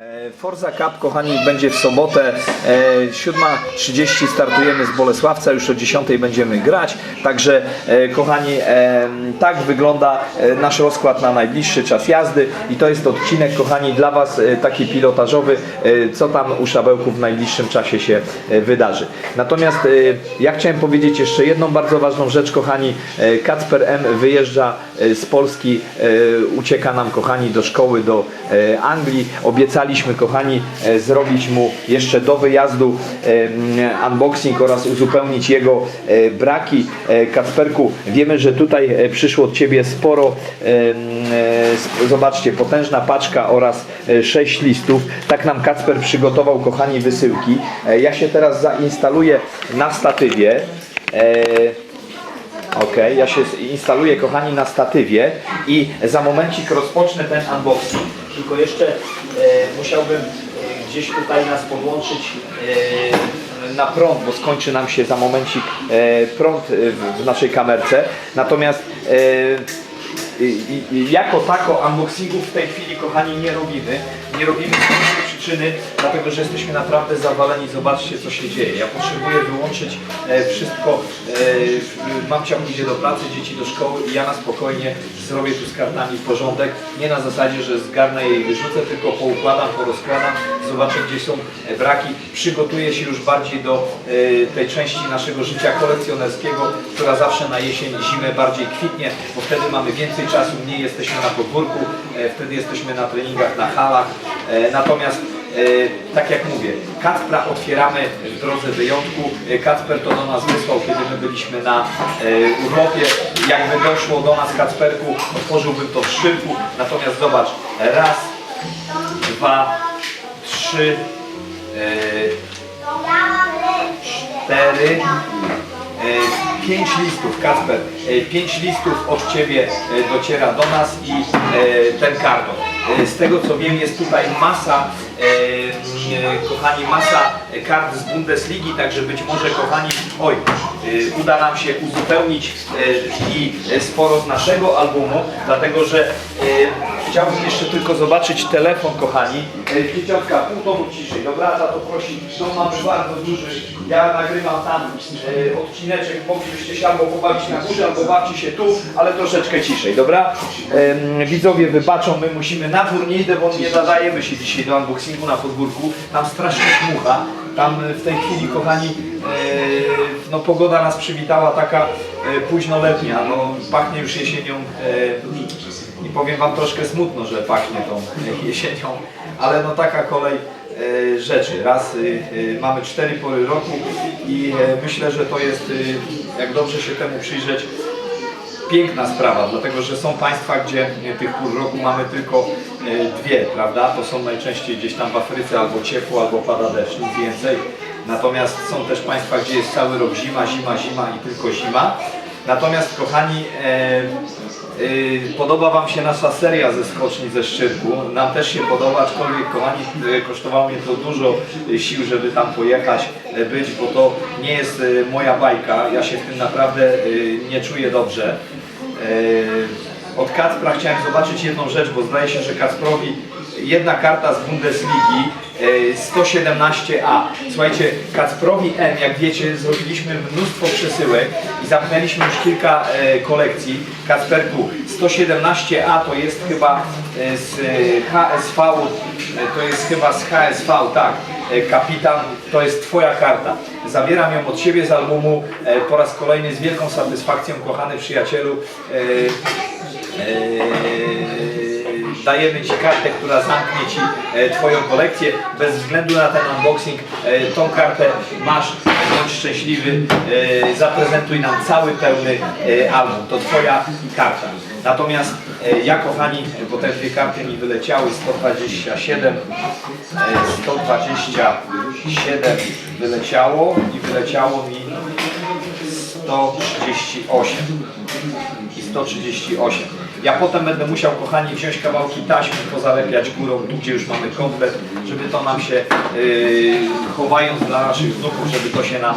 E, Forza Cup, kochani, będzie w sobotę. E, 7.30 startujemy z Bolesławca, już o 10.00 będziemy grać, także e, kochani, e, tak wygląda e, nasz rozkład na najbliższy czas jazdy. I to jest odcinek, kochani, dla Was e, taki pilotażowy, e, co tam u Szabełku w najbliższym czasie się e, wydarzy. Natomiast e, ja chciałem powiedzieć jeszcze jedną bardzo ważną rzecz, kochani, e, Kacper M wyjeżdża e, z Polski, e, ucieka nam, kochani, do szkoły, do e, Anglii, obiecaliśmy, kochani, e, zrobić mu jeszcze do wyjazdu e, unboxing oraz uzupełnić jego e, braki. Kacperku, wiemy, że tutaj przyszło od Ciebie sporo, sp- zobaczcie, potężna paczka oraz sześć listów. Tak nam Kacper przygotował, kochani, wysyłki. Ja się teraz zainstaluję na statywie. Ok, ja się instaluję, kochani, na statywie i za momencik rozpocznę ten unboxing. Tylko jeszcze e, musiałbym e, gdzieś tutaj nas podłączyć e, na prąd, bo skończy nam się za momencik e, prąd e, w, w naszej kamerce. Natomiast e, i, i, jako tako unboxingów w tej chwili, kochani, nie robimy. Nie robimy przyczyny, dlatego że jesteśmy naprawdę zawaleni. Zobaczcie, co się dzieje. Ja potrzebuję wyłączyć e, wszystko. E, mamcia idzie do pracy, dzieci do szkoły i ja na spokojnie zrobię tu z kartami porządek. Nie na zasadzie, że zgarnę je i wyrzucę, tylko poukładam, porozkładam, zobaczę, gdzie są e, braki. Przygotuję się już bardziej do e, tej części naszego życia kolekcjonerskiego, która zawsze na jesień, zimę bardziej kwitnie, bo wtedy mamy więcej czasu, mniej jesteśmy na podwórku, e, wtedy jesteśmy na treningach, na halach. E, Natomiast e, tak jak mówię, Kacpra otwieramy w drodze wyjątku. E, Kacper to do nas wysłał, kiedy my byliśmy na urlopie. Jakby doszło do nas Kacperku, otworzyłbym to w szybku. Natomiast zobacz, raz, dwa, trzy, cztery, pięć listów, Kacper, pięć listów od Ciebie dociera do nas i ten karton. E, Z tego co wiem jest tutaj masa, kochani, masa kart z Bundesligi, także być może, kochani, oj, e, uda nam się uzupełnić e, i sporo z naszego albumu, dlatego że e, chciałbym jeszcze tylko zobaczyć telefon, kochani. E, Dzieciątka, pół ciszej, dobra, to prosi, dom mamy bardzo duży, ja nagrywam tam e, odcineczek, moglibyście się albo pobawić na górze, albo bawcie się tu, ale troszeczkę ciszej, dobra? Widzowie wybaczą, my musimy na dwór, nie bo nie nadajemy się dzisiaj do unboxingu na podwórku, tam strasznie dmucha, tam e, w tej chwili, kochani, e, no pogoda nas przywitała taka e, późnoletnia, no pachnie już jesienią i powiem Wam troszkę smutno, że pachnie tą jesienią, ale no taka kolej rzeczy. Raz mamy cztery pory roku i myślę, że to jest, jak dobrze się temu przyjrzeć, piękna sprawa, dlatego że są państwa, gdzie e, tych pór roku mamy tylko e, dwie, prawda? To są najczęściej gdzieś tam w Afryce albo ciepło, albo pada deszcz, nic więcej. Natomiast są też państwa, gdzie jest cały rok zima, zima, zima i tylko zima. Natomiast kochani, e, e, podoba Wam się nasza seria ze skoczni ze Szczyrku. Nam też się podoba, aczkolwiek kochani, e, kosztowało mnie to dużo sił, żeby tam pojechać, być, bo to nie jest moja bajka. Ja się w tym naprawdę nie czuję dobrze. E, Od Kacpra chciałem zobaczyć jedną rzecz, bo zdaje się, że Kacprowi jedna karta z Bundesligi e, 117A. Słuchajcie, Kacprowi M, jak wiecie, zrobiliśmy mnóstwo przesyłek i zamknęliśmy już kilka e, kolekcji. Kacperku, 117A to jest chyba e, z e, HSV, e, to jest chyba z HSV, tak. E, Kapitan, to jest Twoja karta. Zabieram ją od siebie z albumu e, po raz kolejny z wielką satysfakcją, kochany przyjacielu. E, e, dajemy Ci kartę, która zamknie Ci Twoją kolekcję. Bez względu na ten unboxing, tą kartę masz, bądź szczęśliwy, zaprezentuj nam cały pełny album. To Twoja karta. Natomiast ja kochani, bo te dwie karty mi wyleciały, 127, e, 127 wyleciało i wyleciało mi 138 i 138. Ja potem będę musiał, kochani, wziąć kawałki taśmy, pozalepiać górą, tu gdzie już mamy komplet, żeby to nam się, yy, chowając dla naszych wnuków, żeby to się nam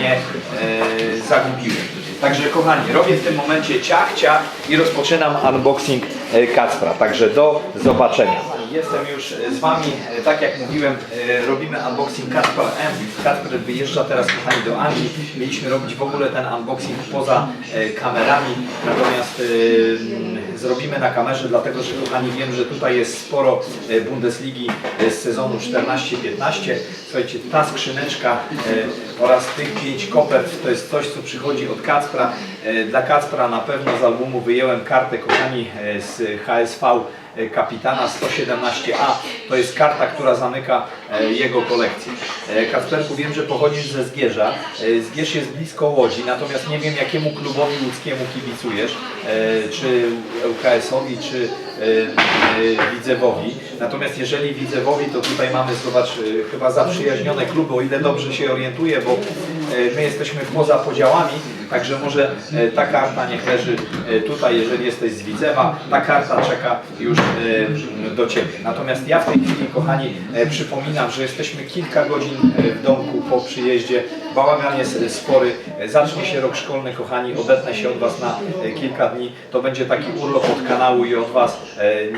nie yy, zagubiło. Także kochani, robię w tym momencie ciach, ciach i rozpoczynam unboxing yy, Kacpra. Także do zobaczenia. Jestem już z Wami, E, tak jak mówiłem, e, robimy unboxing Kacper M. Kacper wyjeżdża teraz kochani do Anglii. Mieliśmy robić w ogóle ten unboxing poza e, kamerami, natomiast e, zrobimy na kamerze, dlatego że kochani wiem, że tutaj jest sporo e, Bundesligi e, z sezonu 14-15. Słuchajcie, ta skrzyneczka e, oraz tych pięć kopert to jest coś, co przychodzi od Kacpra. E, Dla Kacpra na pewno z albumu wyjęłem kartę, kochani, e, z HSV e, kapitana 117A. To jest karta, która zamyka e, jego kolekcję. Kacperku, wiem, że pochodzisz ze Zgierza. Zgierz jest blisko Łodzi, natomiast nie wiem, jakiemu klubowi łódzkiemu kibicujesz. Czy ŁKS-owi, czy Widzewowi. Natomiast jeżeli Widzewowi, to tutaj mamy, zobacz, e, chyba zaprzyjaźnione kluby, o ile dobrze się orientuję, bo my jesteśmy poza podziałami, także może e, ta karta niech leży e, tutaj, jeżeli jesteś z Widzewa, ta karta czeka już e, do Ciebie. Natomiast ja w tej chwili, kochani, przypominam, że jesteśmy kilka godzin w domku po przyjeździe. Bałagan jest spory, zacznie się rok szkolny, kochani, odetnę się od Was na kilka dni. To będzie taki urlop od kanału i od Was,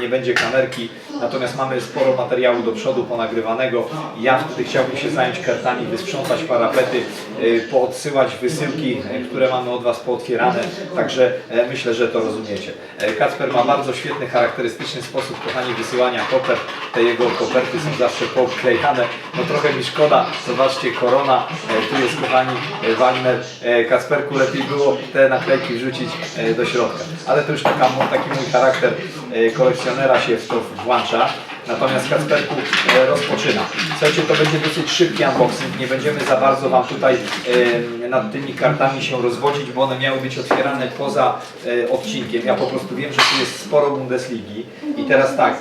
nie będzie kamerki. Natomiast mamy sporo materiału do przodu ponagrywanego. Ja wtedy chciałbym się zająć kartami, wysprzątać parapety, poodsyłać wysyłki, e, które mamy od Was pootwierane. Także e, myślę, że to rozumiecie. Kacper ma bardzo świetny, charakterystyczny sposób, kochani, wysyłania kopert. Te jego koperty są zawsze poklejane. No trochę mi szkoda. Zobaczcie, korona. Tu jest, kochani, Wagner. Kacperku, lepiej było te naklejki wrzucić do środka. Ale to już taka, taki mój charakter kolekcjonera się w to włącza. Natomiast Kacperku e, rozpoczyna. Słuchajcie, to będzie dosyć szybki unboxing. Nie będziemy za bardzo Wam tutaj e, nad tymi kartami się rozwodzić, bo one miały być otwierane poza e, odcinkiem. Ja po prostu wiem, że tu jest sporo Bundesligi. I teraz tak,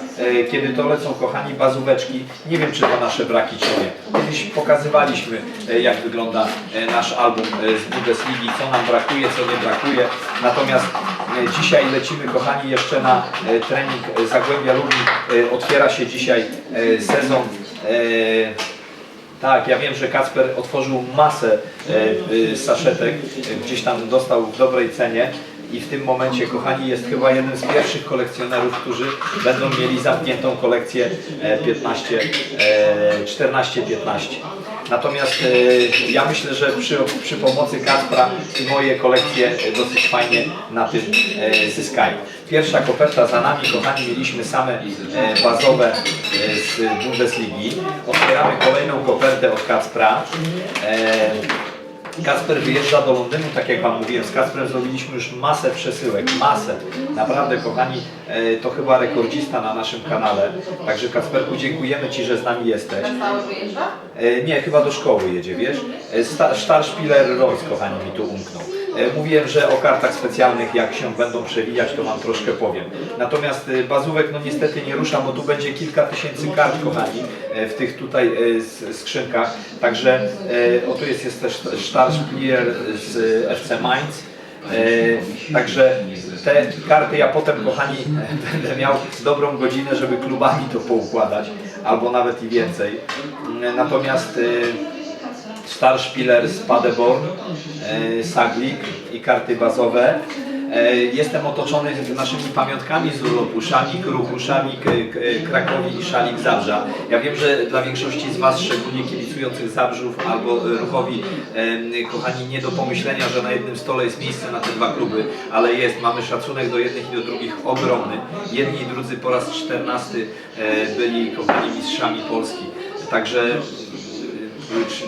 kiedy to lecą, kochani, bazóweczki, nie wiem, czy to nasze braki, czy nie. Kiedyś pokazywaliśmy, jak wygląda nasz album z Bundesligi, co nam brakuje, co nie brakuje. Natomiast dzisiaj lecimy, kochani, jeszcze na e, trening e, Zagłębia Lublin. E, Otwiera się dzisiaj e, sezon e, tak, ja wiem, że Kacper otworzył masę e, e, saszetek, e, gdzieś tam dostał w dobrej cenie i w tym momencie, kochani, jest chyba jednym z pierwszych kolekcjonerów, którzy będą mieli zamkniętą kolekcję e, 15, e, 14-15. Natomiast e, ja myślę, że przy, przy pomocy Kacpra moje kolekcje e, dosyć fajnie na tym e, zyskają. Pierwsza koperta za nami, kochani, mieliśmy same e, bazowe e, z Bundesligi. Otwieramy kolejną kopertę od Kacpra. Kacper wyjeżdża do Londynu, tak jak Wam mówiłem, z Kacprem zrobiliśmy już masę przesyłek, masę. Naprawdę, kochani, e, to chyba rekordzista na naszym kanale. Także Kacperku, dziękujemy Ci, że z nami jesteś. E, Nie, chyba do szkoły jedzie, wiesz? E, Sta- Starspieler Rolls, kochani, mi tu umknął. E, Mówiłem, że o kartach specjalnych, jak się będą przewijać, to Wam troszkę powiem. Natomiast e, bazówek, no niestety nie rusza, bo tu będzie kilka tysięcy kart, kochani, e, w tych tutaj skrzynkach. Także, o tu jest, jest też Starspieler z FC Mainz. Także te karty ja potem, kochani, będę miał dobrą godzinę, żeby klubami to poukładać, albo nawet i więcej. Natomiast Starspieler z Paderborn, e, Saglik i karty bazowe. E, Jestem otoczony naszymi pamiątkami z urlopu, Szalik, Ruchu, Szalik, K- Krakowi i Szalik Zabrza. Ja wiem, że dla większości z Was, szczególnie kibicujących Zabrzów albo Ruchowi, e, kochani, nie do pomyślenia, że na jednym stole jest miejsce na te dwa kluby, ale jest, mamy szacunek do jednych i do drugich ogromny. Jedni i drudzy po raz czternasty byli, kochani, mistrzami Polski. Także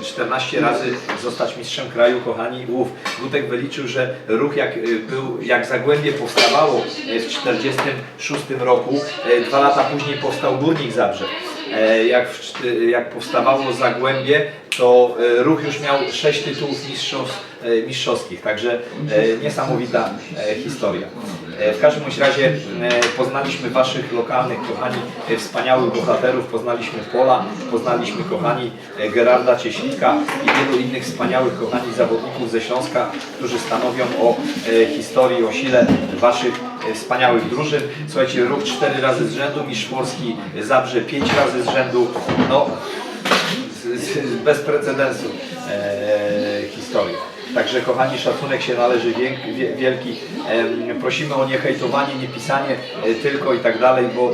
14 razy zostać mistrzem kraju, kochani. Uf, Gutek wyliczył, że ruch jak y, był, jak Zagłębie powstawało y, w 46 roku, y, dwa lata później powstał Górnik Zabrze. E, Jak, w, jak powstawało Zagłębie, to ruch już miał 6 tytułów mistrzowskich, także niesamowita e, historia. E, W każdym razie e, poznaliśmy Waszych lokalnych, kochani, e, wspaniałych bohaterów, poznaliśmy Pola, poznaliśmy, kochani, Gerarda Cieślika i wielu innych wspaniałych, kochani, zawodników ze Śląska, którzy stanowią o historii, o sile Waszych wspaniałych drużyn. Słuchajcie, ruch cztery razy z rzędu, mistrz Polski Zabrze pięć razy z rzędu, no z, z, bez precedensu e, historii. Także kochani, szacunek się należy wielki. Prosimy o niehejtowanie, nie pisanie e, tylko i tak dalej, bo e,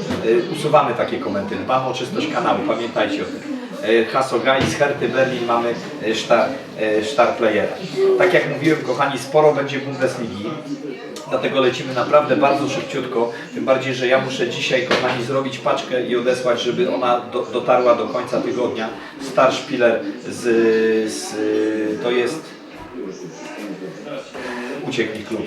usuwamy takie komenty. Dbamy o czystość kanału, pamiętajcie o tym. E, Hasso Gai z Herty Berlin mamy Star, Star Playera. Tak jak mówiłem, kochani, sporo będzie Bundesligi. Dlatego lecimy naprawdę bardzo szybciutko, tym bardziej, że ja muszę dzisiaj, kochani, zrobić paczkę i odesłać, żeby ona do, dotarła do końca tygodnia. Star Spieler z, z to jest uciekł mi klub.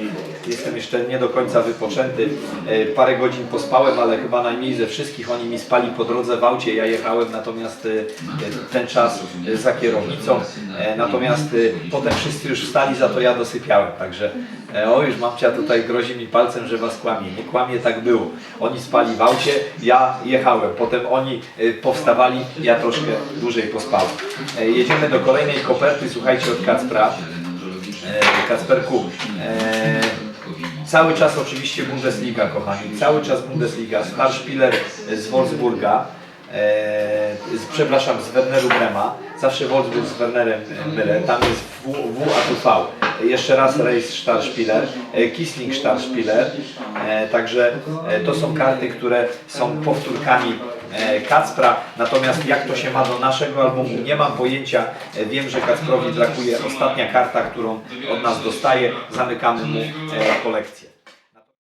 Jestem jeszcze nie do końca wypoczęty. E, Parę godzin pospałem, ale chyba najmniej ze wszystkich. Oni mi spali po drodze w aucie, ja jechałem natomiast e, ten czas e, za kierownicą. Natomiast potem wszyscy już wstali, za to ja dosypiałem. Także o już mamcia tutaj grozi mi palcem, że was kłamie. Nie kłamie, tak było. Oni spali w aucie, ja jechałem. Potem oni powstawali, ja troszkę dłużej pospałem. Jedziemy do kolejnej koperty, słuchajcie, od Kacpra. Kacperku, e, cały czas oczywiście Bundesliga, kochani, cały czas Bundesliga, Starspieler z Wolfsburga, e, z, przepraszam, z Werneru Brema, zawsze Wolfsburg z Wernerem mylę, tam jest W, w a tu V, jeszcze raz Reis Starspieler, e, Kisling Starspieler, e, także e, to są karty, które są powtórkami Kacpra, natomiast jak to się ma do naszego albumu, nie mam pojęcia, E, wiem, że Kacprowi brakuje ostatnia karta, którą od nas dostaje, zamykamy mu e, kolekcję.